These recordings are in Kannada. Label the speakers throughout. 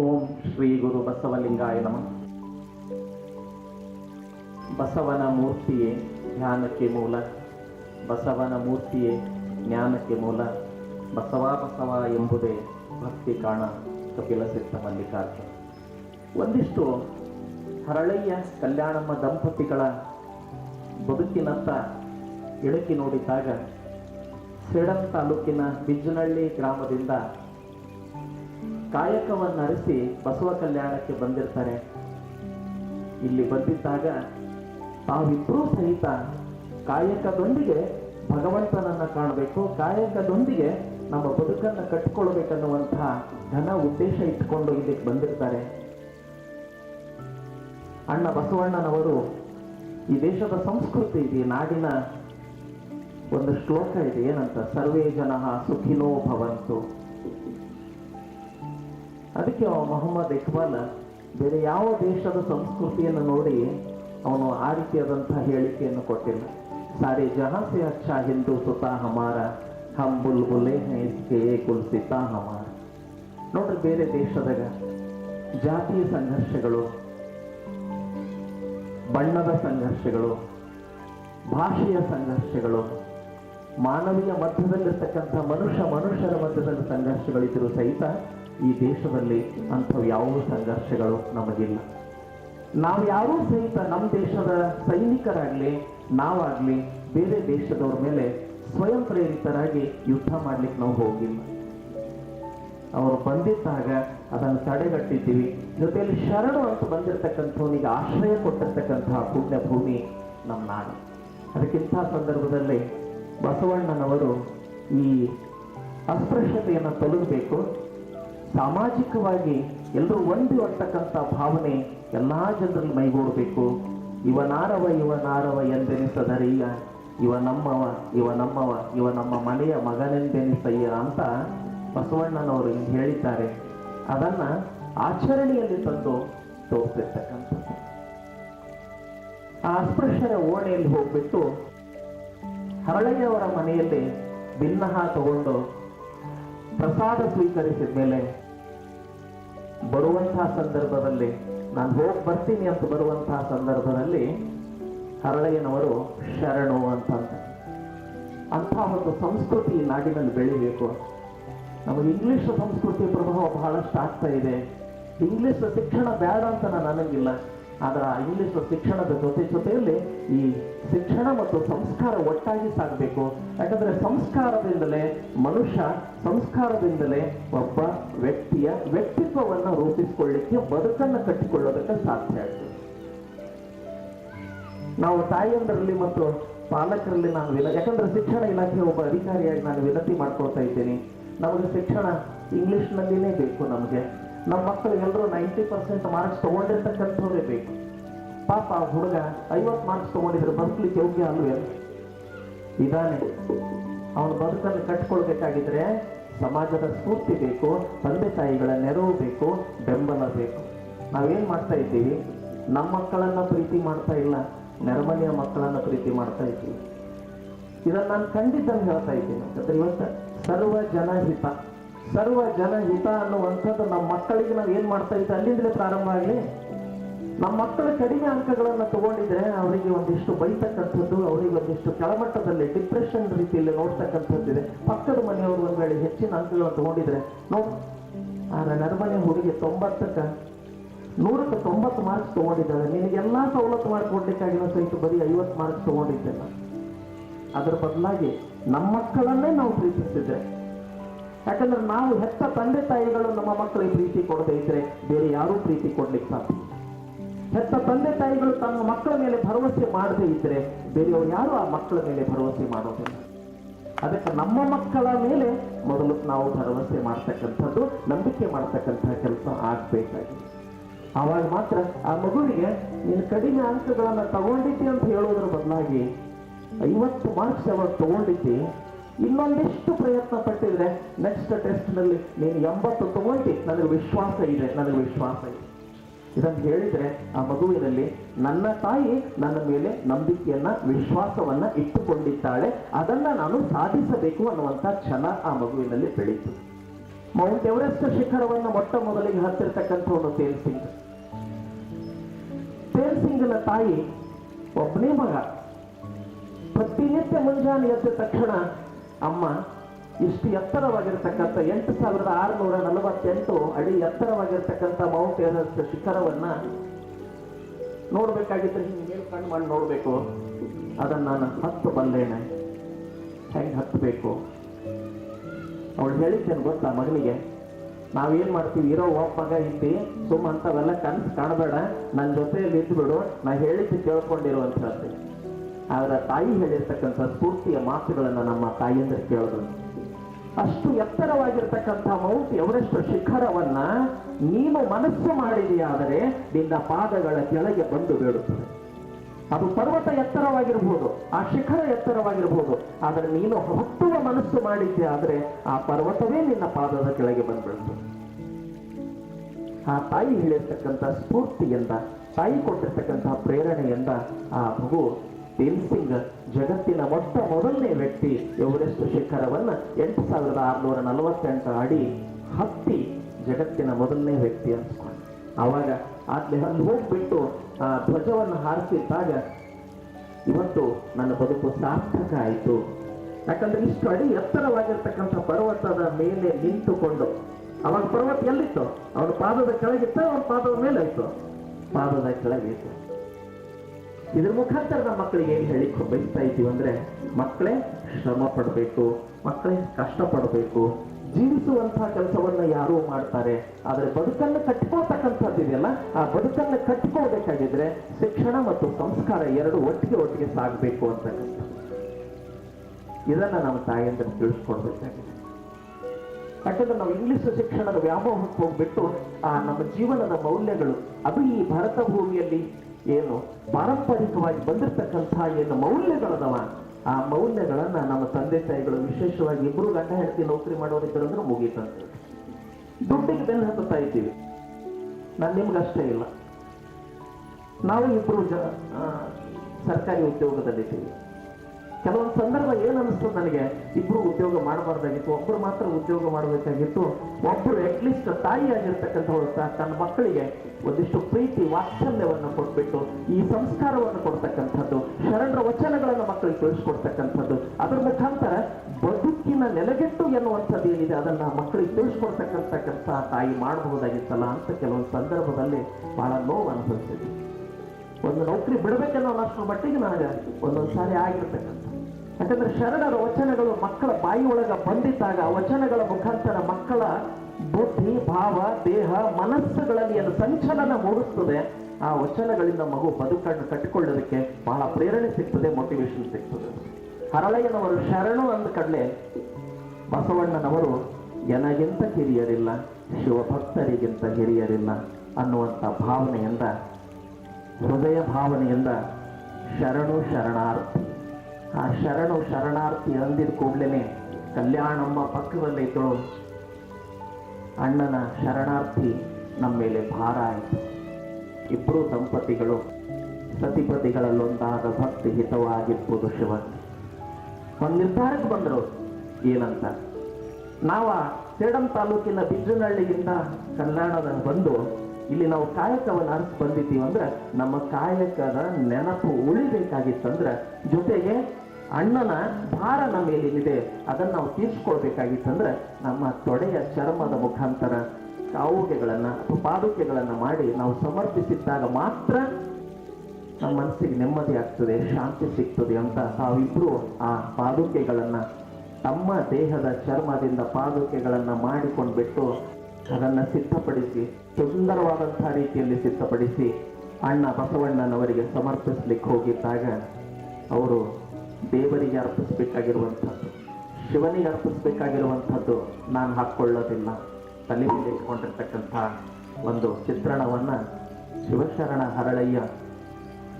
Speaker 1: ಓಂ ಶ್ರೀ ಗುರು ಬಸವಲಿಂಗಾಯ ನಮಃ ಬಸವನ ಮೂರ್ತಿಯೇ ಧ್ಯಾನಕ್ಕೆ ಮೂಲ ಬಸವನ ಮೂರ್ತಿಯೇ ಜ್ಞಾನಕ್ಕೆ ಮೂಲ ಬಸವ ಬಸವ ಎಂಬುದೇ ಭಕ್ತಿ ಕಾಣ ಕಪಿಲ ಸಿದ್ಧ ಮಲ್ಲಿಕಾರ್ಜುನ. ಒಂದಿಷ್ಟು ಹರಳಯ್ಯ ಕಲ್ಯಾಣಮ್ಮ ದಂಪತಿಗಳ ಬದುಕಿನತ್ತ ಇಳಕಿ ನೋಡಿದಾಗ ಸೇಡಂ ತಾಲೂಕಿನ ಬಿಜ್ಜನಹಳ್ಳಿ ಗ್ರಾಮದಿಂದ ಕಾಯಕವನ್ನರಿಸಿ ಬಸವ ಕಲ್ಯಾಣಕ್ಕೆ ಬಂದಿರ್ತಾರೆ. ಇಲ್ಲಿ ಬಂದಿದ್ದಾಗ ತಾವಿಬ್ಬರೂ ಸಹಿತ ಕಾಯಕದೊಂದಿಗೆ ಭಗವಂತನನ್ನ ಕಾಣಬೇಕು ಕಾಯಕದೊಂದಿಗೆ ನಮ್ಮ ಬದುಕನ್ನು ಕಟ್ಟಿಕೊಳ್ಬೇಕನ್ನುವಂತಹ ಘನ ಉದ್ದೇಶ ಇಟ್ಕೊಂಡು ಇಲ್ಲಿಗೆ ಬಂದಿರ್ತಾರೆ. ಅಣ್ಣ ಬಸವಣ್ಣನವರು, ಈ ದೇಶದ ಸಂಸ್ಕೃತಿ ಇದೆ ನಾಡಿನ ಒಂದು ಶ್ಲೋಕ ಇದೆ, ಏನಂತ? ಸರ್ವೇ ಜನ ಸುಖಿನೋ ಭವಂತು. ಅದಕ್ಕೆ ಅವ ಮೊಹಮ್ಮದ್ ಇಕ್ಬಾಲ್ ಬೇರೆ ಯಾವ ದೇಶದ ಸಂಸ್ಕೃತಿಯನ್ನು ನೋಡಿ ಅವನು ಆ ರೀತಿಯಾದಂತಹ ಹೇಳಿಕೆಯನ್ನು ಕೊಟ್ಟಿಲ್ಲ. ಸಾರಿ ಜಹಾಂ ಅಚ್ಚ ಹಿಂದೂ ಸುತಾ ಹಮಾರ ಹಮ್ ಬುಲ್ ಬುಲೆ ಹೇ ಕುಲ್ಸಿತಾ ಹಮಾರ. ನೋಡ್ರಿ ಬೇರೆ ದೇಶದಾಗ ಜಾತಿಯ ಸಂಘರ್ಷಗಳು, ಬಣ್ಣದ ಸಂಘರ್ಷಗಳು, ಭಾಷೆಯ ಸಂಘರ್ಷಗಳು, ಮಾನವೀಯ ಮಧ್ಯದಲ್ಲಿರ್ತಕ್ಕಂಥ ಮನುಷ್ಯ ಮನುಷ್ಯರ ಮಧ್ಯದಲ್ಲಿ ಸಂಘರ್ಷಗಳಿದ್ದರೂ ಸಹಿತ ಈ ದೇಶದಲ್ಲಿ ಅಂಥವು ಯಾವ ಸಂಘರ್ಷಗಳು ನಮಗಿಲ್ಲ. ನಾವು ಯಾರೂ ಸಹಿತ ನಮ್ಮ ದೇಶದ ಸೈನಿಕರಾಗಲಿ, ನಾವಾಗ್ಲಿ, ಬೇರೆ ದೇಶದವ್ರ ಮೇಲೆ ಸ್ವಯಂ ಪ್ರೇರಿತರಾಗಿ ಯುದ್ಧ ಮಾಡ್ಲಿಕ್ಕೆ ನಾವು ಹೋಗಿಲ್ಲ. ಅವರು ಬಂದಿದ್ದಾಗ ಅದನ್ನು ತಡೆಗಟ್ಟಿದ್ದೀವಿ. ಜೊತೆಯಲ್ಲಿ ಶರಣು ಅಂತ ಬಂದಿರತಕ್ಕಂಥವನಿಗೆ ಆಶ್ರಯ ಕೊಟ್ಟಿರ್ತಕ್ಕಂತಹ ಪುಣ್ಯ ಭೂಮಿ ನಮ್ಮ ನಾಡು. ಅದಕ್ಕಿಂತ ಸಂದರ್ಭದಲ್ಲಿ ಬಸವಣ್ಣನವರು ಈ ಅಸ್ಪೃಶ್ಯತೆಯನ್ನು ತೊಲಗಬೇಕು. ಸಾಮಾಜಿಕವಾಗಿ ಎಲ್ಲರೂ ಒಂದು ಅಂತಕ್ಕಂಥ ಭಾವನೆ ಎಲ್ಲ ಜನರಲ್ಲಿ ಮೈಗೂಡಬೇಕು. ಇವನಾರವ ಇವನಾರವ ಎಂದೆನಿಸದರಿಯ, ಇವ ನಮ್ಮವ ಇವ ನಮ್ಮವ, ಇವ ನಮ್ಮ ಮನೆಯ ಮಗನೆಂದೆನಿಸಯ್ಯ ಅಂತ ಬಸವಣ್ಣನವರು ಹೇಳಿದ್ದಾರೆ. ಅದನ್ನ ಆಚರಣೆಯಲ್ಲಿ ತಂದು ತೋರಿಸಿರ್ತಕ್ಕಂಥದ್ದು. ಆ ಅಸ್ಪೃಶ್ಯರ ಓಣೆಯಲ್ಲಿ ಹೋಗ್ಬಿಟ್ಟು ಹರಳಯ್ಯವರ ಮನೆಯಲ್ಲಿ ಭಿನ್ನಹ ತಗೊಂಡು ಪ್ರಸಾದ ಸ್ವೀಕರಿಸಿದ ಮೇಲೆ ಬರುವಂತಹ ಸಂದರ್ಭದಲ್ಲಿ, ನಾನು ಹೋಗಿ ಬರ್ತೀನಿ ಅಂತ ಬರುವಂತಹ ಸಂದರ್ಭದಲ್ಲಿ ಹರಳೆಯನವರು ಶರಣು ಅಂತ ಅಂಥ ಒಂದು ಸಂಸ್ಕೃತಿ ನಾಡಿನಲ್ಲಿ ಬೆಳಿಬೇಕು. ನಮಗೆ ಇಂಗ್ಲಿಷ್ ಸಂಸ್ಕೃತಿ ಪ್ರಭಾವ ಬಹಳಷ್ಟು ಆಗ್ತಾ ಇದೆ. ಇಂಗ್ಲಿಷ್ ಶಿಕ್ಷಣ ಬೇಡ ಅಂತ ನಾನು ಅನ್ನಂಗಿಲ್ಲ. ಆದ್ರೆ ಇಂಗ್ಲಿಷ್ ಶಿಕ್ಷಣದ ಜೊತೆ ಜೊತೆಯಲ್ಲಿ ಈ ಶಿಕ್ಷಣ ಮತ್ತು ಸಂಸ್ಕಾರ ಒಟ್ಟಾಗಿ ಸಾಗಬೇಕು ಯಾಕಂದ್ರೆ ಸಂಸ್ಕಾರದಿಂದಲೇ ಮನುಷ್ಯ ಸಂಸ್ಕಾರದಿಂದಲೇ ಒಬ್ಬ ವ್ಯಕ್ತಿಯ ವ್ಯಕ್ತಿತ್ವವನ್ನು ರೂಪಿಸಿಕೊಳ್ಳಿಕ್ಕೆ ಬದುಕನ್ನು ಕಟ್ಟಿಕೊಳ್ಳೋದಕ್ಕೆ ಸಾಧ್ಯ ಆಗ್ತದೆ. ನಾವು ತಾಯಿಯಂದರಲ್ಲಿ ಮತ್ತು ಪಾಲಕರಲ್ಲಿ ನಾನು ವಿನ, ಯಾಕಂದ್ರೆ ಶಿಕ್ಷಣ ಇಲಾಖೆ ಒಬ್ಬ ಅಧಿಕಾರಿಯಾಗಿ ನಾನು ವಿನಂತಿ ಮಾಡ್ಕೊಳ್ತಾ ಇದ್ದೀನಿ. ನಮಗೆ ಶಿಕ್ಷಣ ಇಂಗ್ಲಿಷ್ನಲ್ಲಿನೇ ಬೇಕು ನಮಗೆ. ನಮ್ಮ ಮಕ್ಕಳು ಎಲ್ಲರೂ ನೈಂಟಿ ಪರ್ಸೆಂಟ್ ಮಾರ್ಕ್ಸ್ ತಗೊಂಡಿರ್ತಕ್ಕಂಥವ್ರೇ ಬೇಕು. ಪಾಪ ಆ ಹುಡುಗ ಐವತ್ತು ಮಾರ್ಕ್ಸ್ ತಗೊಂಡಿದ್ರೆ ಬದುಕಲಿಕ್ಕೆ ಯೋಗ್ಯ ಅಲ್ವೇ? ಇದಾನೆ. ಅವನ ಬದುಕನ್ನು ಕಟ್ಕೊಳ್ಬೇಕಾಗಿದ್ರೆ ಸಮಾಜದ ಸ್ಫೂರ್ತಿ ಬೇಕು, ತಂದೆ ತಾಯಿಗಳ ನೆರವು ಬೇಕು, ಬೆಂಬಲ ಬೇಕು. ನಾವೇನು ಮಾಡ್ತಾ ಇದ್ದೀವಿ? ನಮ್ಮ ಮಕ್ಕಳನ್ನ ಪ್ರೀತಿ ಮಾಡ್ತಾ ಇಲ್ಲ, ನೆರಮನೆಯ ಮಕ್ಕಳನ್ನ ಪ್ರೀತಿ ಮಾಡ್ತಾ ಇದ್ದೀವಿ. ಇದನ್ನು ನಾನು ಖಂಡಿತಂಗೆ ಹೇಳ್ತಾ ಇದ್ದೀನಿ. ಯಾಕಂದ್ರೆ ಇವತ್ತು ಸರ್ವ ಜನಹಿತ ಸರ್ವ ಜನಹಿತ ಅನ್ನುವಂಥದ್ದು ನಮ್ಮ ಮಕ್ಕಳಿಗೆ ನಾವು ಏನು ಮಾಡ್ತಾ ಇದ್ದೀವಿ ಅಲ್ಲಿಂದಲೇ ಪ್ರಾರಂಭ ಆಗಲಿ. ನಮ್ಮ ಮಕ್ಕಳು ಕಡಿಮೆ ಅಂಕಗಳನ್ನು ತಗೊಂಡಿದ್ರೆ ಅವರಿಗೆ ಒಂದಿಷ್ಟು ಬೈತಕ್ಕಂಥದ್ದು, ಅವರಿಗೆ ಒಂದಿಷ್ಟು ಕೆಳಮಟ್ಟದಲ್ಲಿ ಡಿಪ್ರೆಷನ್ ರೀತಿಯಲ್ಲಿ ನೋಡ್ತಕ್ಕಂಥದ್ದಿದೆ ಪಕ್ಕದ ಮನೆಯವರು ಒಂದು ವೇಳೆ ಹೆಚ್ಚಿನ ಅಂಕಗಳನ್ನು ತಗೊಂಡಿದ್ರೆ, ನೋಡಿ ಆ ನರ್ಮನೆ ಹುಡುಗಿ ತೊಂಬತ್ತಕ್ಕ, ನೂರಕ್ಕೆ ತೊಂಬತ್ತು ಮಾರ್ಕ್ಸ್ ತಗೊಂಡಿದ್ದಾಳೆ. ನಿನಗೆಲ್ಲ ಸವಲತ್ತು ಮಾಡಿಕೊಡ್ಲಿಕ್ಕಾಗಿನ ಸಹಿತ ಬರೀ ಐವತ್ತು ಮಾರ್ಕ್ಸ್ ತಗೊಂಡಿದ್ದೆಲ್ಲ. ಅದರ ಬದಲಾಗಿ ನಮ್ಮ ಮಕ್ಕಳನ್ನೇ ನಾವು ಪ್ರೀತಿಸಿದ್ರೆ ಯಾಕಂದ್ರೆ ನಾವು ಹೆತ್ತ ತಂದೆ ತಾಯಿಗಳು ನಮ್ಮ ಮಕ್ಕಳಿಗೆ ಪ್ರೀತಿ ಕೊಡದೇ ಇದ್ರೆ ಬೇರೆ ಯಾರೂ ಪ್ರೀತಿ ಕೊಡ್ಲಿಕ್ಕೆ ಸಾಧ್ಯ ಹೆತ್ತ ತಂದೆ ತಾಯಿಗಳು ತಮ್ಮ ಮಕ್ಕಳ ಮೇಲೆ ಭರವಸೆ ಮಾಡದೇ ಇದ್ರೆ ಬೇರೆಯವರು ಯಾರು ಆ ಮಕ್ಕಳ ಮೇಲೆ ಭರವಸೆ ಮಾಡೋದಿಲ್ಲ. ಅದಕ್ಕೆ ನಮ್ಮ ಮಕ್ಕಳ ಮೇಲೆ ಮೊದಲು ನಾವು ಭರವಸೆ ಮಾಡ್ತಕ್ಕಂಥದ್ದು, ನಂಬಿಕೆ ಮಾಡ್ತಕ್ಕಂಥ ಕೆಲಸ ಆಗ್ಬೇಕಾಗಿದೆ. ಆವಾಗ ಮಾತ್ರ ಆ ಮಗುವಿಗೆ, ನೀನು ಕಡಿಮೆ ಅಂಕಗಳನ್ನ ತಗೊಂಡಿದ್ದೆ ಅಂತ ಹೇಳೋದ್ರ ಬದಲಾಗಿ ಐವತ್ತು ಮಾರ್ಕ್ಸ್ ಅವಾಗ ತಗೊಂಡಿದ್ದಿ ಇನ್ನೊಂದಿಷ್ಟು ಪ್ರಯತ್ನ ಪಟ್ಟಿದ್ರೆ ನೆಕ್ಸ್ಟ್ ಟೆಸ್ಟ್ನಲ್ಲಿ ನೀನು ಎಂಬತ್ತು ತಗೊಳ್ತಿ. ನನಗೆ ವಿಶ್ವಾಸ ಇದೆ, ನನಗೆ ವಿಶ್ವಾಸ ಇದೆ. ಇದನ್ನು ಹೇಳಿದ್ರೆ ಆ ಮಗುವಿನಲ್ಲಿ ನನ್ನ ತಾಯಿ ನನ್ನ ಮೇಲೆ ನಂಬಿಕೆಯನ್ನ, ವಿಶ್ವಾಸವನ್ನ ಇಟ್ಟುಕೊಂಡಿದ್ದಾಳೆ. ಅದನ್ನ ನಾನು ಸಾಧಿಸಬೇಕು ಅನ್ನುವಂಥ ಕ್ಷಣ ಆ ಮಗುವಿನಲ್ಲಿ ಬೆಳೀತು. ಮೌಂಟ್ ಎವರೆಸ್ಟ್ ಶಿಖರವನ್ನು ಮೊಟ್ಟ ಮೊದಲಿಗೆ ಹತ್ತಿರತಕ್ಕಂಥವನು ತೇಲ್ ಸಿಂಗ್. ತೇಲ್ ಸಿಂಗ್ನ ತಾಯಿ ಒಬ್ಬನೇ ಮಗ. ಪ್ರತಿನಿತ್ಯ ಮುಂಜಾನೆ ಎದ್ದ ತಕ್ಷಣ ಅಮ್ಮ ಇಷ್ಟು ಎತ್ತರವಾಗಿರ್ತಕ್ಕಂಥ ಎಂಟು ಸಾವಿರದ ಆರುನೂರ ನಲವತ್ತೆಂಟು ಅಡಿ ಎತ್ತರವಾಗಿರ್ತಕ್ಕಂಥ ಮೌಂಟ್ ಎವರೆಸ್ಟ್ ಶಿಖರವನ್ನ ನೋಡ್ಬೇಕಾಗಿದ್ರೆ ಹಿಂಗೆ ಕಣ್ಣು ಮಾಡಿ ನೋಡಬೇಕು. ಅದನ್ನ ನಾನು ಹತ್ತು ಬಲ್ಲೇನೆ. ಹೆಂಗೆ ಹತ್ತಬೇಕು ಅವಳು ಹೇಳಿದ್ದೇನು ಗೊತ್ತಾ ಮಗಳಿಗೆ? ನಾವೇನ್ ಮಾಡ್ತೀವಿ? ಇರೋ ಒಬ್ಬ ಇದ್ದಿ ಸುಮ್ಮ ಅಂತವೆಲ್ಲ ಕನ್ಸು ಕಾಣಬೇಡ. ನನ್ನ ಜೊತೆಯಲ್ಲಿ ಇದ್ಬಿಡು ನಾ ಹೇಳಿದ್ದು ಕೇಳ್ಕೊಂಡಿರು ಅಂತ ಹೇಳ್ತೀನಿ. ಆದ್ರೆ ತಾಯಿ ಹೇಳಿರ್ತಕ್ಕಂಥ ಸ್ಫೂರ್ತಿಯ ಮಾತುಗಳನ್ನ ನಮ್ಮ ತಾಯಿಯಂದ್ರೆ ಕೇಳಿದ್ರು ಅಷ್ಟು ಎತ್ತರವಾಗಿರ್ತಕ್ಕಂಥ ಮೌಂಟ್ ಎವರೆಸ್ಟ್ ಶಿಖರವನ್ನ ನೀನು ಮನಸ್ಸು ಮಾಡಿದೆಯಾದರೆ ನಿನ್ನ ಪಾದಗಳ ಕೆಳಗೆ ಬಂದು ಬೀಳುತ್ತದೆ. ಅದು ಪರ್ವತ ಎತ್ತರವಾಗಿರ್ಬೋದು, ಆ ಶಿಖರ ಎತ್ತರವಾಗಿರ್ಬೋದು, ಆದರೆ ನೀನು ಹುಟ್ಟುವ ಮನಸ್ಸು ಮಾಡಿದ್ದೆ ಆದರೆ ಆ ಪರ್ವತವೇ ನಿನ್ನ ಪಾದದ ಕೆಳಗೆ ಬಂದ್ಬಿಡ್ತು ಆ ತಾಯಿ ಹೇಳಿರ್ತಕ್ಕಂಥ ಸ್ಫೂರ್ತಿಯಿಂದ, ತಾಯಿ ಕೊಟ್ಟಿರ್ತಕ್ಕಂಥ ಪ್ರೇರಣೆಯಿಂದ ಆ ಮಗು ಸಿಂಗ್ ಜಗತ್ತಿನ ಮೊಟ್ಟ ಮೊದಲನೇ ವ್ಯಕ್ತಿ ಎವರೆಸ್ಟ್ ಶಿಖರವನ್ನ ಎಂಟು ಸಾವಿರದ ಆರುನೂರ ನಲವತ್ತೆಂಟು ಅಡಿ ಹತ್ತಿ ಜಗತ್ತಿನ ಮೊದಲನೇ ವ್ಯಕ್ತಿ ಅನ್ಸ್ಕೊಂಡು. ಆವಾಗ ಅಲ್ಲಿ ಅಲ್ಲಿ ಹೋಗ್ಬಿಟ್ಟು, ಆ, ಧ್ವಜವನ್ನು ಹಾರಿಸಿದ್ದಾಗ ಇವತ್ತು ನನ್ನ ಬದುಕು ಸಾರ್ಥಕ ಆಯಿತು. ಯಾಕಂದ್ರೆ ಇಷ್ಟು ಅಡಿ ಎತ್ತರವಾಗಿರ್ತಕ್ಕಂಥ ಪರ್ವತದ ಮೇಲೆ ನಿಂತುಕೊಂಡು, ಅವಾಗ ಪರ್ವತ ಎಲ್ಲಿತ್ತು? ಅವನ ಪಾದದ ಕೆಳಗಿತ್ತ, ಅವನ ಪಾದದ ಮೇಲೆ ಇತ್ತು ಪಾದದ ಕೆಳಗಿತ್ತು ಇದ್ರ ಮುಖಾಂತರ ನಮ್ಮ ಮಕ್ಕಳಿಗೆ ಏನು ಹೇಳಿ ಬಯಸ್ತಾ ಇದ್ದೀವಿ ಅಂದ್ರೆ ಮಕ್ಕಳೇ ಶ್ರಮ ಪಡಬೇಕು, ಮಕ್ಕಳೇ ಕಷ್ಟ ಪಡಬೇಕು ಜೀವಿಸುವಂತಹ ಕೆಲಸವನ್ನ ಯಾರು ಮಾಡ್ತಾರೆ? ಆದ್ರೆ ಬದುಕನ್ನು ಕಟ್ಕೋತಕ್ಕಂಥದ್ದಿದೆಯಲ್ಲ ಆ ಬದುಕನ್ನು ಕಟ್ಕೋಬೇಕಾಗಿದ್ರೆ ಶಿಕ್ಷಣ ಮತ್ತು ಸಂಸ್ಕಾರ ಎರಡು ಒಟ್ಟಿಗೆ ಒಟ್ಟಿಗೆ ಸಾಗಬೇಕು ಅಂತಕ್ಕಂಥ. ಇದನ್ನ ನಮ್ಮ ತಾಯಿಯಂದ್ರೆ ತಿಳಿಸ್ಕೊಡ್ಬೇಕಾಗಿದೆ. ಯಾಕಂದ್ರೆ ನಾವು ಇಂಗ್ಲಿಷ್ ಶಿಕ್ಷಣದ ವ್ಯಾಮೋಹಕ್ಕೆ ಹೋಗ್ಬಿಟ್ಟು, ಆ ನಮ್ಮ ಜೀವನದ ಮೌಲ್ಯಗಳು ಅದು ಈ ಭಾರತ ಭೂಮಿಯಲ್ಲಿ ಏನು ಪಾರಂಪರಿಕವಾಗಿ ಬಂದಿರತಕ್ಕಂತಹ ಏನು ಮೌಲ್ಯಗಳದವ? ಆ ಮೌಲ್ಯಗಳನ್ನ ನಮ್ಮ ತಂದೆ ತಾಯಿಗಳು ವಿಶೇಷವಾಗಿ ಇಬ್ರು ಗಂಡ ಹೆಂಡತಿ ನೌಕರಿ ಮಾಡೋರಿದ್ದರು ಅಂದ್ರೆ ಮುಗೀತಂತ. ದುಡ್ಡಿಗೆ ಬೆನ್ನು ಹತ್ತುತ್ತಾ ಇದ್ದೀವಿ. ನಾನು ನಿಮ್ಗಷ್ಟೇ ಇಲ್ಲ. ನಾವು ಇಬ್ರು ಜ ಸರ್ಕಾರಿ ಉದ್ಯೋಗದಲ್ಲಿದ್ದೀವಿ. ಕೆಲವೊಂದು ಸಂದರ್ಭ ಏನು ಅನಿಸ್ತು ನನಗೆ? ಇಬ್ರು ಉದ್ಯೋಗ ಮಾಡಬಾರ್ದಾಗಿತ್ತು, ಒಬ್ರು ಮಾತ್ರ ಉದ್ಯೋಗ ಮಾಡಬೇಕಾಗಿತ್ತು, ಒಬ್ರು ಅಟ್ಲೀಸ್ಟ್ ತಾಯಿಯಾಗಿರ್ತಕ್ಕಂಥವಳು ಸಹ ತನ್ನ ಮಕ್ಕಳಿಗೆ ಒಂದಿಷ್ಟು ಪ್ರೀತಿ, ವಾತ್ಸಲ್ಯವನ್ನು ಕೊಟ್ಬಿಟ್ಟು, ಈ ಸಂಸ್ಕಾರವನ್ನು ಕೊಡ್ತಕ್ಕಂಥದ್ದು, ಶರಣರ ವಚನಗಳನ್ನು ಮಕ್ಕಳಿಗೆ ತಿಳಿಸ್ಕೊಡ್ತಕ್ಕಂಥದ್ದು, ಅದರ ಮುಖಾಂತರ ಬದುಕಿನ ನೆಲೆಗೆಟ್ಟು ಎನ್ನುವಂಥದ್ದು ಏನಿದೆ, ಅದನ್ನ ಮಕ್ಕಳಿಗೆ ತಿಳಿಸ್ಕೊಡ್ತಕ್ಕಂಥ ತಾಯಿ ಮಾಡಬಹುದಾಗಿತ್ತಲ್ಲ ಅಂತ ಕೆಲವೊಂದು ಸಂದರ್ಭದಲ್ಲಿ ಬಹಳ ನೋವು ಅನುಭವಿಸಿದ್ವಿ. ಒಂದು ನೌಕರಿ ಬಿಡಬೇಕೆನ್ನೋ ಅಷ್ಟರ ಮಟ್ಟಿಗೆ ನನಗೆ ಒಂದೊಂದು ಸಾರಿ ಆಗಿರ್ತಕ್ಕಂಥ ಯಾಕಂದ್ರೆ ಶರಣರ ವಚನಗಳು ಮಕ್ಕಳ ಬಾಯಿ ಒಳಗ ಬಂದಿದ್ದಾಗ ವಚನಗಳ ಮುಖಾಂತರ ಮಕ್ಕಳ ಬುದ್ಧಿ, ಭಾವ, ದೇಹ, ಮನಸ್ಸುಗಳಲ್ಲಿ ಏನು ಸಂಚಲನ ಮೂಡಿಸ್ತದೆ ಆ ವಚನಗಳಿಂದ ಮಗು ಬದುಕನ್ನು ಕಟ್ಟಿಕೊಳ್ಳೋದಕ್ಕೆ ಬಹಳ ಪ್ರೇರಣೆ ಸಿಗ್ತದೆ ಮೋಟಿವೇಶನ್ ಸಿಗ್ತದೆ. ಹರಳಯ್ಯನವರು ಶರಣು ಅಂದ ಕಡಲೆ, ಬಸವಣ್ಣನವರು ಎನಗಿಂತ ಹಿರಿಯರಿಲ್ಲ ಶಿವಭಕ್ತರಿಗಿಂತ ಹಿರಿಯರಿಲ್ಲ ಅನ್ನುವಂಥ ಭಾವನೆಯಿಂದ, ಹೃದಯ ಭಾವನೆಯಿಂದ ಶರಣು ಶರಣಾರ್ಥಿ. ಆ ಶರಣು ಶರಣಾರ್ಥಿ ಅಂದಿದ ಕೂಡಲೇ ಕಲ್ಯಾಣಮ್ಮ ಪಕ್ಕದಲ್ಲಿ ಇದ್ದಳು ಅಣ್ಣನ ಶರಣಾರ್ಥಿ ನಮ್ಮ ಮೇಲೆ ಭಾರ ಆಯಿತು. ಇಬ್ಬರು ದಂಪತಿಗಳು ಸತಿಪತಿಗಳಲ್ಲೊಂದಾದ ಭಕ್ತಿ ಹಿತವಾಗಿರ್ಬೋದು ಶಿವ ಒಂದು ನಿರ್ಧಾರಕ್ಕೆ ಬಂದರು, ಏನಂತ? ನಾವ ಸೇಡಂ ತಾಲೂಕಿನ ಬಿಜ್ಜನಹಳ್ಳಿಯಿಂದ ಕಲ್ಯಾಣದ ಬಂದು ಇಲ್ಲಿ ನಾವು ಕಾಯಕವನ್ನು ಅರ್ಥ ಬಂದಿದ್ದೀವಿ ಅಂದ್ರೆ ನಮ್ಮ ಕಾಯಕದ ನೆನಪು ಉಳಿಬೇಕಾಗಿತ್ತಂದ್ರೆ ಜೊತೆಗೆ ಅಣ್ಣನ ಭಾರ ನಮ್ಮ ಮೇಲಿದೆ ಅದನ್ನು ನಾವು ತೀರ್ಸ್ಕೊಳ್ಬೇಕಾಗಿತ್ತಂದ್ರೆ ನಮ್ಮ ತೊಡೆಯ ಚರ್ಮದ ಮುಖಾಂತರ ಕಾವುಗೆಗಳನ್ನ ಅಥವಾ ಪಾದುಕೆಗಳನ್ನ ಮಾಡಿ ನಾವು ಸಮರ್ಪಿಸಿದ್ದಾಗ ಮಾತ್ರ ನಮ್ಮ ಮನಸ್ಸಿಗೆ ನೆಮ್ಮದಿ ಆಗ್ತದೆ, ಶಾಂತಿ ಸಿಗ್ತದೆ ಅಂತ ತಾವಿಬ್ರು ಆ ಪಾದುಕೆಗಳನ್ನ ತಮ್ಮ ದೇಹದ ಚರ್ಮದಿಂದ ಪಾದುಕೆಗಳನ್ನ ಮಾಡಿಕೊಂಡ್ಬಿಟ್ಟು ಅದನ್ನು ಸಿದ್ಧಪಡಿಸಿ ಸುಂದರವಾದಂತಹ ರೀತಿಯಲ್ಲಿ ಸಿದ್ಧಪಡಿಸಿ ಅಣ್ಣ ಬಸವಣ್ಣನವರಿಗೆ ಸಮರ್ಪಿಸ್ಲಿಕ್ಕೆ ಹೋಗಿದ್ದಾಗ ಅವರು ದೇವರಿಗೆ ಅರ್ಪಿಸಬೇಕಾಗಿರುವಂಥದ್ದು, ಶಿವನಿಗೆ ಅರ್ಪಿಸಬೇಕಾಗಿರುವಂಥದ್ದು ನಾನು ಹಾಕ್ಕೊಳ್ಳೋದಿಲ್ಲ. ತಲೆ ಮೇಲೆ ಇಟ್ಕೊಂಡಿರ್ತಕ್ಕಂಥ ಒಂದು ಚಿತ್ರಣವನ್ನ ಶಿವಶರಣ ಹರಳಯ್ಯ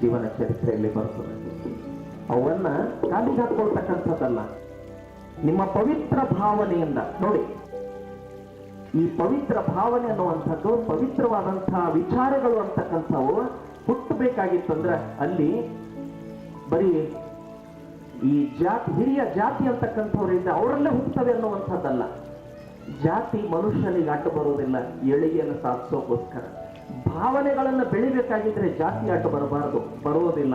Speaker 1: ಜೀವನ ಚರಿತ್ರೆಯಲ್ಲಿ ಬರ್ತದೆ ಅವನ್ನ ಕಾಲಿಗೆ ಹಾಕೊಳ್ತಕ್ಕಂಥದ್ದಲ್ಲ ನಿಮ್ಮ ಪವಿತ್ರ ಭಾವನೆಯಿಂದ, ನೋಡಿ, ಈ ಪವಿತ್ರ ಭಾವನೆ ಅನ್ನುವಂಥದ್ದು ಪವಿತ್ರವಾದಂತಹ ವಿಚಾರಗಳು ಅಂತಕ್ಕಂಥವು ಹುಟ್ಟಬೇಕಾಗಿತ್ತಂದ್ರೆ ಅಲ್ಲಿ ಬರೀ ಈ ಜಾತಿ, ಹಿರಿಯ ಜಾತಿ ಅಂತಕ್ಕಂಥವರಿಂದ ಅವರಲ್ಲೇ ಹುಟ್ಟುತ್ತವೆ ಅನ್ನುವಂಥದ್ದಲ್ಲ. ಜಾತಿ ಮನುಷ್ಯನಿಗೆ ಅಡ್ಡ ಬರೋದಿಲ್ಲ ಏಳಿಗೆಯನ್ನು ಸಾಧಿಸೋಕೋಸ್ಕರ ಭಾವನೆಗಳನ್ನು ಬೆಳಿಬೇಕಾಗಿದ್ರೆ ಜಾತಿ ಅಡ್ಡ ಬರಬಾರದು, ಬರೋದಿಲ್ಲ.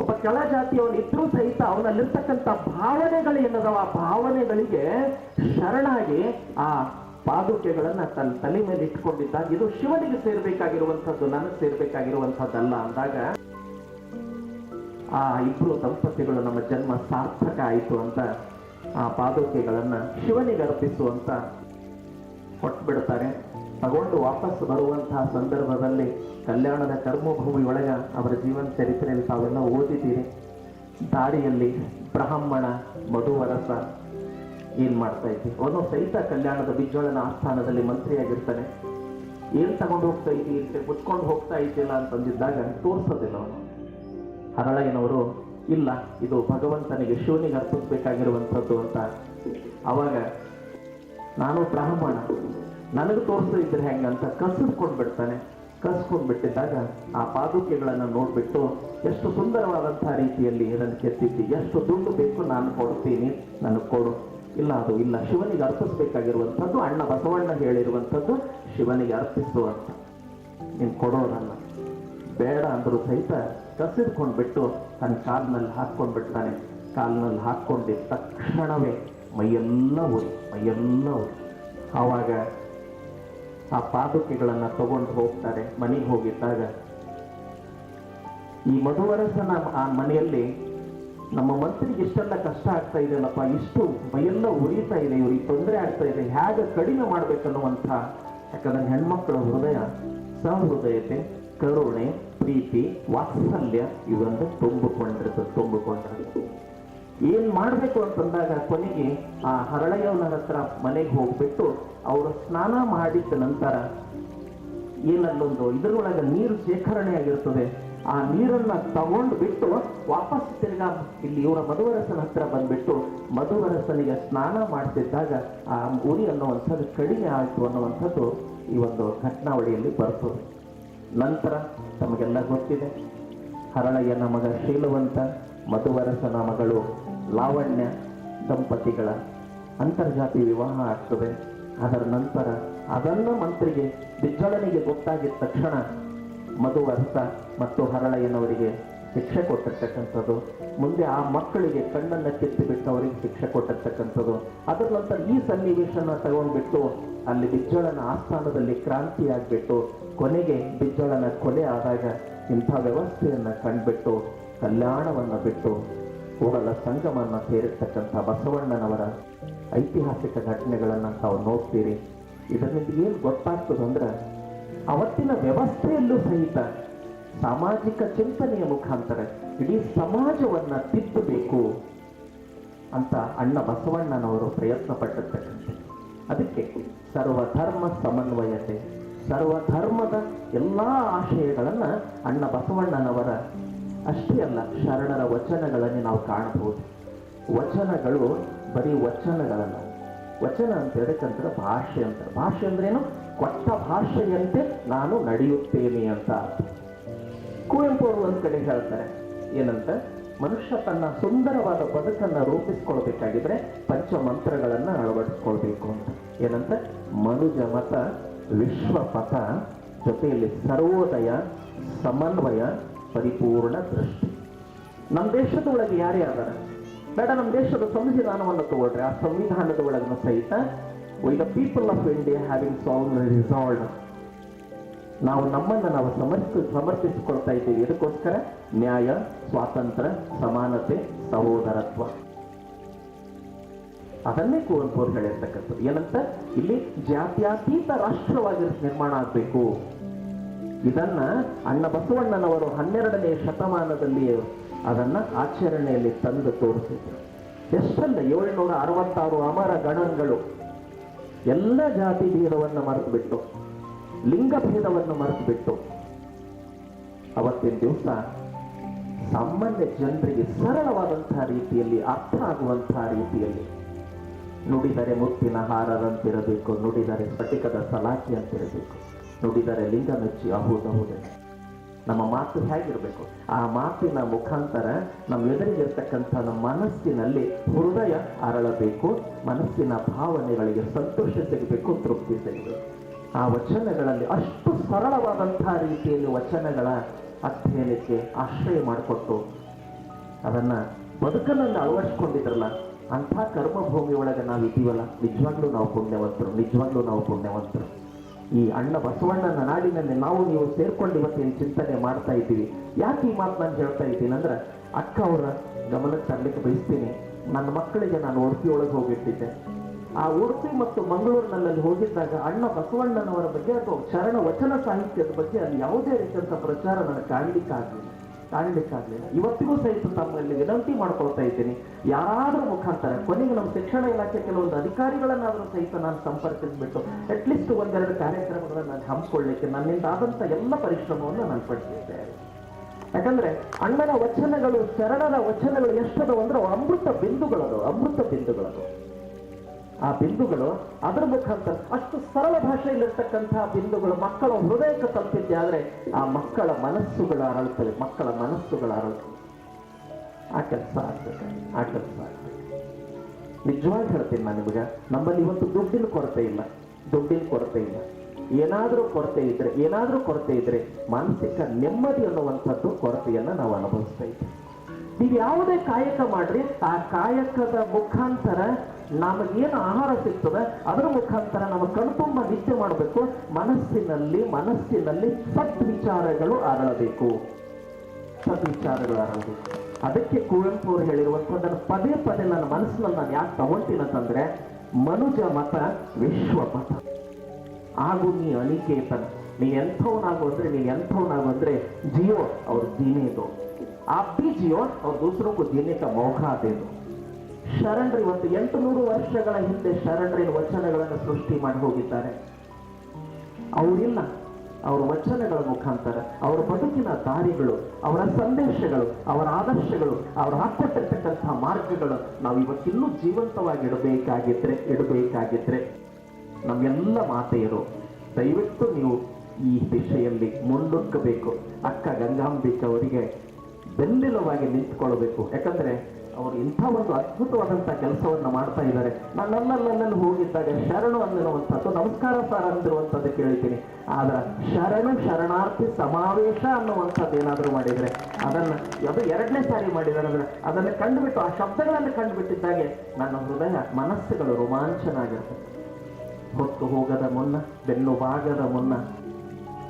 Speaker 1: ಒಬ್ಬ ಕೆಳ ಜಾತಿಯವನು ಇದ್ರೂ ಸಹಿತ ಅವನಲ್ಲಿರ್ತಕ್ಕಂಥ ಭಾವನೆಗಳು ಏನದವ? ಆ ಭಾವನೆಗಳಿಗೆ ಶರಣಾಗಿ ಆ ಪಾದುಕೆಗಳನ್ನ ತನ್ನ ತಲೆ ಮೇಲೆ ಇಟ್ಕೊಂಡಿದ್ದಾಗ ಇದು ಶಿವನಿಗೆ ಸೇರ್ಬೇಕಾಗಿರುವಂಥದ್ದು, ನನಗೆ ಸೇರ್ಬೇಕಾಗಿರುವಂಥದ್ದಲ್ಲ. ಅಂದಾಗ ಆ ಇಬ್ಬರು ದಂಪತಿಗಳು ನಮ್ಮ ಜನ್ಮ ಸಾರ್ಥಕ ಆಯಿತು ಅಂತ ಆ ಪಾದೋಕೆಗಳನ್ನು ಶಿವನಿಗೆ ಅರ್ಪಿಸುವಂತ ಕೊಟ್ಬಿಡ್ತಾರೆ. ತಗೊಂಡು ವಾಪಸ್ ಬರುವಂತಹ ಸಂದರ್ಭದಲ್ಲಿ ಕಲ್ಯಾಣದ ಕರ್ಮಭೂಮಿ ಒಳಗ ಅವರ ಜೀವನ ಚರಿತ್ರೆಯಲ್ಲಿ ತಾವೆಲ್ಲ ಓದಿದ್ದೀರಿ. ದಾರಿಯಲ್ಲಿ ಬ್ರಾಹ್ಮಣ, ಮಧುವರಸ ಏನು ಮಾಡ್ತಾ ಇದ್ದೀವಿ ಅವನು ಸಹಿತ ಕಲ್ಯಾಣದ ಬಿಜ್ಜೋಳನ ಆಸ್ಥಾನದಲ್ಲಿ ಮಂತ್ರಿಯಾಗಿರ್ತಾನೆ. ಏನು ತಗೊಂಡು ಹೋಗ್ತಾ ಇದ್ದೀವಿ ಮುಚ್ಕೊಂಡು ಹೋಗ್ತಾ ಇದ್ದಿಲ್ಲ ಅಂತಂದಿದ್ದಾಗ ತೋರಿಸೋದಿಲ್ಲ ಅವನು. ಹರಳಯ್ಯನವರು ಇಲ್ಲ, ಇದು ಭಗವಂತನಿಗೆ ಶಿವನಿಗೆ ಅರ್ಪಿಸ್ಬೇಕಾಗಿರುವಂಥದ್ದು ಅಂತ. ಅವಾಗ ನಾನು ಬ್ರಾಹ್ಮಣ, ನನಗೆ ತೋರಿಸ್ತಾ ಇದ್ರೆ ಹೆಂಗಂತ ಕಸಿದ್ಕೊಂಡು ಬಿಡ್ತಾನೆ ಕಸ್ಕೊಂಡು ಬಿಟ್ಟಿದ್ದಾಗ ಆ ಪಾದುಕೆಗಳನ್ನು ನೋಡಿಬಿಟ್ಟು ಎಷ್ಟು ಸುಂದರವಾದಂಥ ರೀತಿಯಲ್ಲಿ ಇದನ್ನು ಕೆತ್ತಿದ್ದಿ, ಎಷ್ಟು ದುಡ್ಡು ಬೇಕು ನಾನು ಕೊಡ್ತೀನಿ, ನನಗೆ ಕೊಡು. ಇಲ್ಲ, ಅದು ಇಲ್ಲ, ಶಿವನಿಗೆ ಅರ್ಪಿಸ್ಬೇಕಾಗಿರುವಂಥದ್ದು, ಅಣ್ಣ ಬಸವಣ್ಣ ಹೇಳಿರುವಂಥದ್ದು, ಶಿವನಿಗೆ ಅರ್ಪಿಸು ಅಂತ ನೀನು ಕೊಡೋದನ್ನ ಬೇಡ ಅಂದರೂ ಸಹಿತ ಕಸಿದ್ಕೊಂಡ್ಬಿಟ್ಟು ತನ್ನ ಕಾಲ್ನಲ್ಲಿ ಹಾಕ್ಕೊಂಡ್ಬಿಡ್ತಾನೆ. ಕಾಲ್ನಲ್ಲಿ ಹಾಕ್ಕೊಂಡಿದ್ದ ತಕ್ಷಣವೇ ಮೈಯೆಲ್ಲ ಉರಿ ಮೈಯೆಲ್ಲ ಉರಿ ಆವಾಗ ಆ ಪಾದುಕೆಗಳನ್ನು ತಗೊಂಡು ಹೋಗ್ತಾರೆ, ಮನೆಗೆ ಹೋಗಿದ್ದಾಗ. ಈ ಮಧುವರಸನ ಆ ಮನೆಯಲ್ಲಿ ನಮ್ಮ ಮಂತ್ರಿಗೆ ಇಷ್ಟೆಲ್ಲ ಕಷ್ಟ ಆಗ್ತಾ ಇದೆಯಲ್ಲಪ್ಪ, ಇಷ್ಟು ಮೈಯೆಲ್ಲ ಉರಿತಾ ಇದೆ, ಇವ್ರಿಗೆ ತೊಂದರೆ ಆಗ್ತಾ ಇದೆ, ಹೇಗೆ ಕಡಿಮೆ ಮಾಡ್ಬೇಕನ್ನುವಂಥ, ಯಾಕಂದ್ರೆ ಹೆಣ್ಮಕ್ಳ ಹೃದಯ ಸಹೃದಯತೆ ಕರುಣೆ, ಪ್ರೀತಿ, ವಾತ್ಸಲ್ಯ ಇವೆಲ್ಲ ತುಂಬಿಕೊಂಡಿರ್ತದೆ ತುಂಬಿಕೊಂಡಿರ್ತದೆ ಏನ್ ಮಾಡ್ಬೇಕು ಅಂತಂದಾಗ ಕೊನೆಗೆ ಆ ಹರಳೆಯವನ ಹತ್ರ ಮನೆಗೆ ಹೋಗ್ಬಿಟ್ಟು ಅವರು ಸ್ನಾನ ಮಾಡಿದ ನಂತರ ಏನಲ್ಲೊಂದು ಇದರೊಳಗೆ ನೀರು ಶೇಖರಣೆ ಆಗಿರ್ತದೆ. ಆ ನೀರನ್ನ ತಗೊಂಡು ಬಿಟ್ಟು ವಾಪಸ್ ತಿರ್ಗಾ ಇಲ್ಲಿ ಇವರ ಮಧುವರಸನ ಹತ್ರ ಬಂದ್ಬಿಟ್ಟು ಮಧುವರಸನಿಗೆ ಸ್ನಾನ ಮಾಡ್ತಿದ್ದಾಗ ಆ ಉರಿ ಅನ್ನೋ ಕಡಿಮೆ ಆಯಿತು ಅನ್ನುವಂಥದ್ದು ಈ ಒಂದು ಘಟನಾವಳಿಯಲ್ಲಿ ಬರ್ತದೆ. ನಂತರ ತಮಗೆಲ್ಲ ಗೊತ್ತಿದೆ. ಹರಳಯ್ಯನ ಮಗ ಶೀಲವಂತ ಮಧುವರಸನ ಮಗಳು ಲಾವಣ್ಯ ದಂಪತಿಗಳ ಅಂತರ್ಜಾತಿ ವಿವಾಹ ಆಗ್ತದೆ. ಅದರ ನಂತರ ಅದನ್ನು ಮಂತ್ರಿಗೆ ಬಿಜ್ಜಳನಿಗೆ ಗೊತ್ತಾಗಿದ್ದ ತಕ್ಷಣ ಮಧುವರಸ ಮತ್ತು ಹರಳಯ್ಯನವರಿಗೆ ಶಿಕ್ಷೆ ಕೊಟ್ಟಿರ್ತಕ್ಕಂಥದ್ದು. ಮುಂದೆ ಆ ಮಕ್ಕಳಿಗೆ ಕಣ್ಣನ್ನು ಕಿತ್ತು ಬಿಟ್ಟು ಅವರಿಗೆ ಶಿಕ್ಷೆ ಕೊಟ್ಟಿರ್ತಕ್ಕಂಥದ್ದು. ಅದರ ನಂತರ ಈ ಸನ್ನಿವೇಶನ ತಗೊಂಡ್ಬಿಟ್ಟು ಅಲ್ಲಿ ಬಿಜ್ಜಳನ ಆಸ್ಥಾನದಲ್ಲಿ ಕ್ರಾಂತಿ ಆಗ್ಬಿಟ್ಟು ಕೊನೆಗೆ ಬಿಜ್ಜಳನ ಕೊಲೆ ಆದಾಗ ಇಂಥ ವ್ಯವಸ್ಥೆಯನ್ನ ಕಂಡುಬಿಟ್ಟು ಕಲ್ಯಾಣವನ್ನ ಬಿಟ್ಟು ಕೂಡಲ ಸಂಗಮನ್ನ ಸೇರಿರ್ತಕ್ಕಂಥ ಬಸವಣ್ಣನವರ ಐತಿಹಾಸಿಕ ಘಟನೆಗಳನ್ನ ತಾವು ನೋಡ್ತೀರಿ. ಇದರಿಂದ ಏನು ಗೊತ್ತಾಗ್ತದಂದ್ರೆ ಅವತ್ತಿನ ವ್ಯವಸ್ಥೆಯಲ್ಲೂ ಸಹಿತ ಸಾಮಾಜಿಕ ಚಿಂತನೆಯ ಮುಖಾಂತರ ಇಡೀ ಸಮಾಜವನ್ನ ತಿದ್ದಬೇಕು ಅಂತ ಅಣ್ಣ ಬಸವಣ್ಣನವರು ಪ್ರಯತ್ನ ಪಟ್ಟಿರ್ತಕ್ಕಂಥ ಅದಕ್ಕೆ ಸರ್ವಧರ್ಮ ಸಮನ್ವಯತೆ, ಸರ್ವಧರ್ಮದ ಎಲ್ಲ ಆಶಯಗಳನ್ನು ಅಣ್ಣ ಬಸವಣ್ಣನವರ ಅಷ್ಟೇ ಅಲ್ಲ, ಶರಣರ ವಚನಗಳಲ್ಲಿ ನಾವು ಕಾಣಬಹುದು. ವಚನಗಳು ಬರೀ ವಚನಗಳನ್ನು ವಚನ ಅಂತ ಹೇಳಕ್ಕಂತರ ಭಾಷೆ ಅಂತ ಭಾಷೆ ಅಂದ್ರೇನು? ಕೊಟ್ಟ ಭಾಷೆಯಂತೆ ನಾನು ನಡೆಯುತ್ತೇನೆ ಅಂತ ಕುವೆಂಪು ಅವರು ಒಂದು ಕಡೆ ಹೇಳ್ತಾರೆ. ಏನಂತ? ಮನುಷ್ಯ ತನ್ನ ಸುಂದರವಾದ ಬದುಕನ್ನ ರೂಪಿಸ್ಕೊಳ್ಬೇಕಾಗಿದ್ರೆ ಪಂಚಮಂತ್ರಗಳನ್ನು ಅಳವಡಿಸ್ಕೊಳ್ಬೇಕು ಅಂತ. ಏನಂತ ಮನುಜ ಮತ ವಿಶ್ವಪಥ ಜೊತೆಯಲ್ಲಿ ಸರ್ವೋದಯ, ಸಮನ್ವಯ, ಪರಿಪೂರ್ಣ ದೃಷ್ಟಿ. ನಮ್ಮ ದೇಶದ ಒಳಗೆ ಯಾರೇ ಅದಾರ ಬೇಡ ನಮ್ಮ ದೇಶದ ಸಂವಿಧಾನವನ್ನು ತಗೊಳ್ರಿ. ಆ ಸಂವಿಧಾನದ ಒಳಗಿನ ಸಹಿತ the people of India having solve resolve ನಾವು ನಮ್ಮನ್ನು ನಾವು ಸಮರ್ಪ ಸಮರ್ಪಿಸಿಕೊಳ್ತಾ ಇದ್ದೀವಿ. ಇದಕ್ಕೋಸ್ಕರ ನ್ಯಾಯ, ಸ್ವಾತಂತ್ರ್ಯ, ಸಮಾನತೆ, ಸಹೋದರತ್ವ. ಅದನ್ನೇ ಕುವೆಂಪು ಹೇಳಿರ್ತಕ್ಕಂಥದ್ದು. ಏನಂತ? ಇಲ್ಲಿ ಜಾತ್ಯಾತೀತ ರಾಷ್ಟ್ರವಾಗಿ ನಿರ್ಮಾಣ ಆಗಬೇಕು. ಇದನ್ನ ಅಣ್ಣ ಬಸವಣ್ಣನವರು ಹನ್ನೆರಡನೇ ಶತಮಾನದಲ್ಲಿ ಅದನ್ನ ಆಚರಣೆಯಲ್ಲಿ ತಂದು ತೋರಿಸಿದ್ರು. ಎಷ್ಟಲ್ಲ, ಏಳ್ನೂರ ಅರವತ್ತಾರು ಅಮರ ಗಣಗಳು. ಎಲ್ಲ ಜಾತಿ ಭೇದವನ್ನು ಮರೆತುಬಿಟ್ಟು. ಲಿಂಗ ಮರೆತು ಬಿಟ್ಟು ಅವತ್ತಿನ ದಿವಸ ಸಾಮಾನ್ಯ ಜನರಿಗೆ ಸರಳವಾದಂತಹ ರೀತಿಯಲ್ಲಿ, ಅರ್ಥ ಆಗುವಂತಹ ರೀತಿಯಲ್ಲಿ ನುಡಿದರೆ ಮುತ್ತಿನ ಹಾರದಂತಿರಬೇಕು, ನುಡಿದರೆ ಸ್ಫಟಿಕದ ಸಲಾಕಿ ಅಂತಿರಬೇಕು, ನುಡಿದರೆ ಲಿಂಗ ಮೆಚ್ಚಿ ಅಹುದಹುದೆ ನಮ್ಮ ಮಾತು ಹೇಗಿರಬೇಕು? ಆ ಮಾತಿನ ಮುಖಾಂತರ ನಮ್ಮ ಎದುರಿಗಿರ್ತಕ್ಕಂಥ ನಮ್ಮ ಮನಸ್ಸಿನಲ್ಲಿ ಹೃದಯ ಅರಳಬೇಕು, ಮನಸ್ಸಿನ ಭಾವನೆಗಳಿಗೆ ಸಂತೋಷ ಸಿಗಬೇಕು ತೃಪ್ತಿ ಸಿಗಬೇಕು ಆ ವಚನಗಳಲ್ಲಿ ಅಷ್ಟು ಸರಳವಾದಂತಹ ರೀತಿಯಲ್ಲಿ ವಚನಗಳ ಅಧ್ಯಯನಕ್ಕೆ ಆಶ್ರಯ ಮಾಡಿಕೊಟ್ಟು ಅದನ್ನ ಬದುಕನಲ್ಲಿ ಅಳವಡಿಸ್ಕೊಂಡಿದ್ರಲ್ಲ, ಅಂಥ ಕರ್ಮಭೂಮಿ ಒಳಗೆ ನಾವು ಇದ್ದೀವಲ್ಲ ನಿಜವಾಗ್ಲೂ ನಾವು ಪುಣ್ಯವಂತರು, ನಿಜವಾಗ್ಲೂ ನಾವು ಪುಣ್ಯವಂತರು. ಈ ಅಣ್ಣ ಬಸವಣ್ಣನ ನಾಡಿನಲ್ಲಿ ನಾವು ನೀವು ಸೇರ್ಕೊಂಡು ಇವತ್ತೇನು ಚಿಂತನೆ ಮಾಡ್ತಾ ಇದ್ದೀವಿ. ಯಾಕೆ ಈ ಮಾತು ನಾನು ಹೇಳ್ತಾ ಇದ್ದೀನಿ ಅಂದ್ರೆ, ಅಕ್ಕ ಅವರ ಗಮನಕ್ಕೆ ತರಲಿಕ್ಕೆ ಬಯಸ್ತೀನಿ. ನನ್ನ ಮಕ್ಕಳಿಗೆ ನಾನು ಒಳಗೆ ಹೋಗಿಟ್ಟಿದ್ದೆ. ಆ ಉಡುಪಿ ಮತ್ತು ಮಂಗಳೂರಿನಲ್ಲಿ ಹೋಗಿದ್ದಾಗ ಅಣ್ಣ ಬಸವಣ್ಣನವರ ಬಗ್ಗೆ ಅಥವಾ ಶರಣ ವಚನ ಸಾಹಿತ್ಯದ ಬಗ್ಗೆ ಅಲ್ಲಿ ಯಾವುದೇ ರೀತಿಯಂತ ಪ್ರಚಾರ ನನಗೆ ಕಾಣಲಿಕ್ಕಾಗಲಿಲ್ಲ. ಕಾಣಲಿಕ್ಕಾಗಲಿಲ್ಲ. ಇವತ್ತಿಗೂ ಸಹಿತ ತಮ್ಮಲ್ಲಿ ವಿನಂತಿ ಮಾಡ್ಕೊಳ್ತಾ ಇದ್ದೀನಿ. ಯಾರಾದರೂ ಮುಖಾಂತರ, ಕೊನೆಗೆ ನಮ್ಮ ಶಿಕ್ಷಣ ಇಲಾಖೆ ಕೆಲವೊಂದು ಅಧಿಕಾರಿಗಳನ್ನಾದರೂ ಸಹಿತ ನಾನು ಸಂಪರ್ಕಿಸ್ಬಿಟ್ಟು ಅಟ್ಲೀಸ್ಟ್ ಒಂದೆರಡು ಕಾರ್ಯಕ್ರಮಗಳನ್ನು ನಾನು ಹಮ್ಮಿಕೊಳ್ಳಿಕ್ಕೆ ನನ್ನಿಂದ ಆದಂಥ ಎಲ್ಲ ಪರಿಶ್ರಮವನ್ನು ನಾನು ಪಡಿಸಿದ್ದೇನೆ ಯಾಕಂದ್ರೆ ಅಣ್ಣನ ವಚನಗಳು ಶರಣರ ವಚನಗಳು ಎಷ್ಟದವು ಅಂದ್ರೆ ಅಮೃತ ಬಿಂದುಗಳದು ಅಮೃತ ಬಿಂದುಗಳದು. ಆ ಬಿಂದುಗಳು ಅದರ ಮುಖಾಂತರ ಅಷ್ಟು ಸರಳ ಭಾಷೆಯಲ್ಲಿರ್ತಕ್ಕಂತಹ ಬಿಂದುಗಳು ಮಕ್ಕಳ ಹೃದಯಕ್ಕೆ ತಲುಪಿದ್ದೆ ಆದ್ರೆ ಆ ಮಕ್ಕಳ ಮನಸ್ಸುಗಳ ಅರಳುತ್ತವೆ, ಮಕ್ಕಳ ಮನಸ್ಸುಗಳ ಅರಳುತ್ತವೆ. ಆ ಕೆಲಸ ಆಗ್ಬೇಕು, ಆ ಕೆಲಸ ಆಗ್ಬೇಕು. ನಿಜವಾಗಿ ಹೇಳ್ತೀನಿ ನಾನು ನಿಮಗೆ, ನಮ್ಮಲ್ಲಿ ಇವತ್ತು ದುಡ್ಡಿನ ಕೊರತೆ ಇಲ್ಲ, ದುಡ್ಡಿನ ಕೊರತೆ ಇಲ್ಲ. ಏನಾದರೂ ಕೊರತೆ ಇದ್ರೆ, ಏನಾದರೂ ಕೊರತೆ ಇದ್ರೆ ಮಾನಸಿಕ ನೆಮ್ಮದಿ ಅನ್ನುವಂಥದ್ದು ಕೊರತೆಯನ್ನ ನಾವು ಅನುಭವಿಸ್ತಾ ಇದ್ದೀವಿ. ನೀವು ಯಾವುದೇ ಕಾಯಕ ಮಾಡ್ರಿ, ಆ ಕಾಯಕದ ಮುಖಾಂತರ ನಮಗೇನು ಆಹಾರ ಸಿಗ್ತದೆ ಅದರ ಮುಖಾಂತರ ನಮ್ಮ ಕಣ್ತುಂಬ ನಿತ್ಯ ಮಾಡಬೇಕು ಮನಸ್ಸಿನಲ್ಲಿ ಮನಸ್ಸಿನಲ್ಲಿ ಸದ್ವಿಚಾರಗಳು ಅರಳಬೇಕು ಸದ್ವಿಚಾರಗಳು ಅರಳಬೇಕು ಅದಕ್ಕೆ ಕುವೆಂಪು ಅವರು ಹೇಳಿರುವಂಥದ್ದನ್ನು ಪದೇ ಪದೇ ನನ್ನ ಮನಸ್ಸಿನಲ್ಲಿ ನಾನು ಯಾಕೆ ತಗೊಂತೀನಂತಂದ್ರೆ ಮನುಜ ಮತ ವಿಶ್ವ ಮತ ಆಗು ನೀ ಅನಿಕೇತನ್ ನೀ ಎಂಥವನಾಗು ಅಂದ್ರೆ ನೀ ಎಂಥವನಾಗು ಅಂದ್ರೆ ಜಿಯೋ ಅವ್ರ ಜೀನೆ ಇದು आप भी जियो और दूसरों को जीने का मौका दे दो ಶರಣರು ಇವತ್ತು ಎಂಟು ನೂರು ವರ್ಷಗಳ ಹಿಂದೆ ಶರಣರಿನ ವಚನಗಳನ್ನು ಸೃಷ್ಟಿ ಮಾಡಿ ಹೋಗಿದ್ದಾರೆ. ಅವರಿಲ್ಲ. ಅವರ ವಚನಗಳ ಮುಖಾಂತರ, ಅವರ ಬದುಕಿನ ದಾರಿಗಳು, ಅವರ ಸಂದೇಶಗಳು, ಅವರ ಆದರ್ಶಗಳು, ಅವರು ಹಾಕೊಟ್ಟಿರ್ತಕ್ಕಂತಹ ಮಾರ್ಗಗಳು ನಾವು ಇವತ್ತಿನ್ನೂ ಜೀವಂತವಾಗಿ ಇಡಬೇಕಾಗಿದ್ರೆ ಇಡಬೇಕಾಗಿದ್ರೆ ನಮ್ಮೆಲ್ಲ ಮಾತೆಯರು, ದಯವಿಟ್ಟು ನೀವು ಈ ದಿಶೆಯಲ್ಲಿ ಮುಂದುಕ್ಕಬೇಕು ಅಕ್ಕ ಗಂಗಾಂಬಿಕ ಅವರಿಗೆ ಬೆನ್ನೆಲುವಾಗಿ ನಿಂತ್ಕೊಳ್ಬೇಕು. ಯಾಕಂದ್ರೆ ಅವರು ಇಂಥ ಒಂದು ಅದ್ಭುತವಾದಂಥ ಕೆಲಸವನ್ನು ಮಾಡ್ತಾ ಇದ್ದಾರೆ. ನನ್ನಲ್ಲಲ್ಲಿ ಹೋಗಿದ್ದಾಗ ಶರಣು ಅನ್ನುವಂಥದ್ದು ನಮಸ್ಕಾರ ಸರ್ ಅಂತಿರುವಂಥದ್ದು ಕೇಳ್ತೀನಿ. ಆದ್ರೆ ಶರಣು ಶರಣಾರ್ಥಿ ಸಮಾವೇಶ ಅನ್ನುವಂಥದ್ದು ಏನಾದರೂ ಮಾಡಿದರೆ, ಅದನ್ನ ಅದು ಎರಡನೇ ಸಾರಿ ಮಾಡಿದ್ದಾರೆ ಅಂದರೆ ಅದನ್ನು ಕಂಡುಬಿಟ್ಟು, ಆ ಶಬ್ದಗಳನ್ನು ಕಂಡುಬಿಟ್ಟಿದ್ದಾಗೆ ನನ್ನ ಹೃದಯ, ಮನಸ್ಸುಗಳು ರೋಮಾಂಚನ ಆಗಿರ್ತದೆ ಹೊತ್ತು ಹೋಗದ ಮುನ್ನ, ಬೆನ್ನು ಬಾಗದ ಮುನ್ನ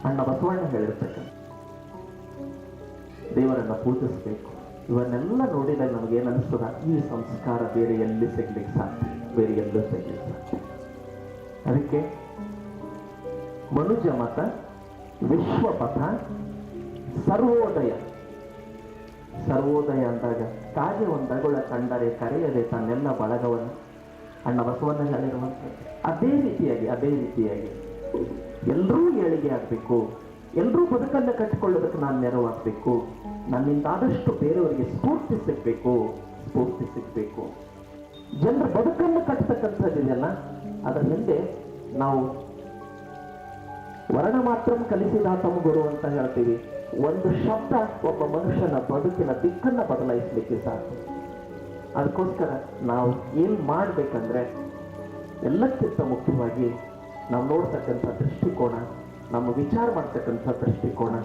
Speaker 1: ಅಣ್ಣ ಬಸವಣ್ಣ ಹೇಳಿರ್ತಕ್ಕಂಥ ದೇವರನ್ನ ಪೂಜಿಸಬೇಕು. ಇವನ್ನೆಲ್ಲ ನೋಡಿದಾಗ ನಮಗೇನು ಅನಿಸ್ತದ ಈ ಸಂಸ್ಕಾರ ಬೇರೆ ಎಲ್ಲಿ ಸಿಗ್ಲಿಕ್ಕೆ ಸಾಧ್ಯ? ಬೇರೆ ಎಲ್ಲೂ ಸಿಗ್ಲಿಕ್ಕೆ ಸಾಧ್ಯ? ಅದಕ್ಕೆ ಮನುಜ ಮತ, ವಿಶ್ವಪಥ, ಸರ್ವೋದಯ. ಸರ್ವೋದಯ ಅಂದಾಗ ಕಾಗೆ ಒಂದಗುಳ ಕಂಡರೆ ಕರೆಯದೆ ತನ್ನೆಲ್ಲ ಬಳಗವನ್ನು ಅಣ್ಣ ಬಸವಣ್ಣ ಹೇಳಿರುವಂಥದ್ದು ಅದೇ ರೀತಿಯಾಗಿ ಅದೇ ರೀತಿಯಾಗಿ. ಎಲ್ಲರೂ ಏಳಿಗೆ ಆಗಬೇಕು. ಎಲ್ಲರೂ ಬದುಕನ್ನು ಕಟ್ಟಿಕೊಳ್ಳೋದಕ್ಕೆ ನಾನು ನೆರವಾಗಬೇಕು. ನನ್ನಿಂದ ಆದಷ್ಟು ಬೇರೆಯವರಿಗೆ ಸ್ಫೂರ್ತಿ ಸಿಗಬೇಕು ಸ್ಫೂರ್ತಿ ಸಿಗಬೇಕು ಜನರ ಬದುಕನ್ನು ಕಟ್ಟತಕ್ಕಂಥದ್ದಿದೆಯಲ್ಲ ಅದರ ಹಿಂದೆ ನಾವು ವರ್ಣ ಮಾತ್ರ ಕಲಿಸಿದಾತಮ ಗುರು ಅಂತ ಹೇಳ್ತೀವಿ. ಒಂದು ಶಬ್ದ ಒಬ್ಬ ಮನುಷ್ಯನ ಬದುಕಿನ ದಿಕ್ಕನ್ನ ಬದಲಾಯಿಸಲಿಕ್ಕೆ ಸಾಧ್ಯ. ಅದಕ್ಕೋಸ್ಕರ ನಾವು ಏನ್ ಮಾಡ್ಬೇಕಂದ್ರೆ, ಎಲ್ಲಕ್ಕಿಂತ ಮುಖ್ಯವಾಗಿ ನಾವು ನೋಡ್ತಕ್ಕಂಥ ದೃಷ್ಟಿಕೋನ, ನಮ್ಮ ವಿಚಾರ ಮಾಡ್ತಕ್ಕಂಥ ದೃಷ್ಟಿಕೋನ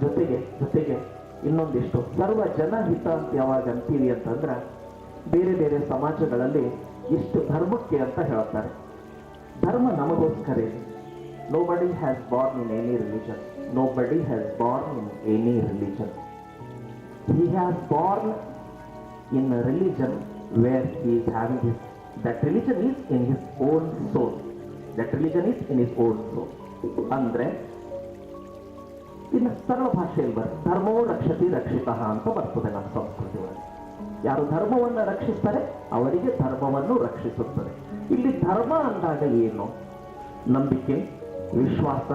Speaker 1: ಜೊತೆಗೆ ಜೊತೆಗೆ ಇನ್ನೊಂದಿಷ್ಟು ಸರ್ವ ಜನಹಿತ ಅಂತ ಯಾವಾಗ ಅಂತೀವಿ ಅಂತಂದ್ರೆ ಬೇರೆ ಬೇರೆ ಸಮಾಜಗಳಲ್ಲಿ ಇಷ್ಟು ಧರ್ಮಕ್ಕೆ ಅಂತ ಹೇಳ್ತಾರೆ. ಧರ್ಮ ನಮಗೋಸ್ಕರ. Nobody has born in any religion nobody has born in any religion he has born in religion religion where he having his that religion is in his own soul. That religion is in his own soul. ಅಂದ್ರೆ ಇನ್ನು ಸರಳ ಭಾಷೆಯಲ್ಲಿ ಬರ್ತದೆ ಧರ್ಮವು ರಕ್ಷತಿ ರಕ್ಷಿತ ಅಂತ ಬರ್ತದೆ ನಮ್ಮ ಸಂಸ್ಕೃತಿ ಒಳಗೆ ಯಾರು ಧರ್ಮವನ್ನು ರಕ್ಷಿಸ್ತಾರೆ, ಅವರಿಗೆ ಧರ್ಮವನ್ನು ರಕ್ಷಿಸುತ್ತದೆ. ಇಲ್ಲಿ ಧರ್ಮ ಅಂದಾಗ ಏನು? ನಂಬಿಕೆ, ವಿಶ್ವಾಸ,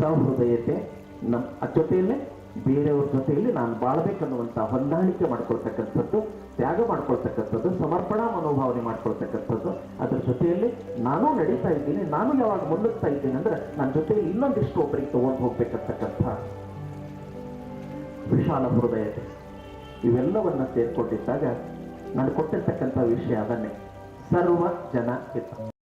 Speaker 1: ಸಹೃದಯತೆ ನಮ್ಮ ಜೊತೆಯಲ್ಲೇ ಬೇರೆಯವ್ರ ಜೊತೆಯಲ್ಲಿ ನಾನು ಬಾಳ್ಬೇಕನ್ನುವಂತಹ ಹೊಂದಾಣಿಕೆ ಮಾಡ್ಕೊಳ್ತಕ್ಕಂಥದ್ದು, ತ್ಯಾಗ ಮಾಡ್ಕೊಳ್ತಕ್ಕಂಥದ್ದು, ಸಮರ್ಪಣಾ ಮನೋಭಾವನೆ ಮಾಡ್ಕೊಳ್ತಕ್ಕಂಥದ್ದು, ಅದರ ಜೊತೆಯಲ್ಲಿ ನಾನು ನಡೀತಾ ಇದ್ದೀನಿ, ನಾನು ಯಾವಾಗ ಮುನ್ನುಗ್ತಾ ಇದ್ದೀನಿ ಅಂದ್ರೆ ನನ್ನ ಜೊತೆಯಲ್ಲಿ ಇನ್ನೊಂದಿಷ್ಟು ಒಬ್ಬರಿಗೆ ತಗೊಂಡು ಹೋಗ್ಬೇಕಂತಕ್ಕಂಥ ವಿಶಾಲ ಹೃದಯತೆ ಇವೆಲ್ಲವನ್ನ ಸೇರ್ಕೊಂಡಿದ್ದಾಗ ನಾನು ಕೊಟ್ಟಿರ್ತಕ್ಕಂಥ ವಿಷಯ ಅದನ್ನೇ ಸರ್ವ ಜನ ಹಿತ.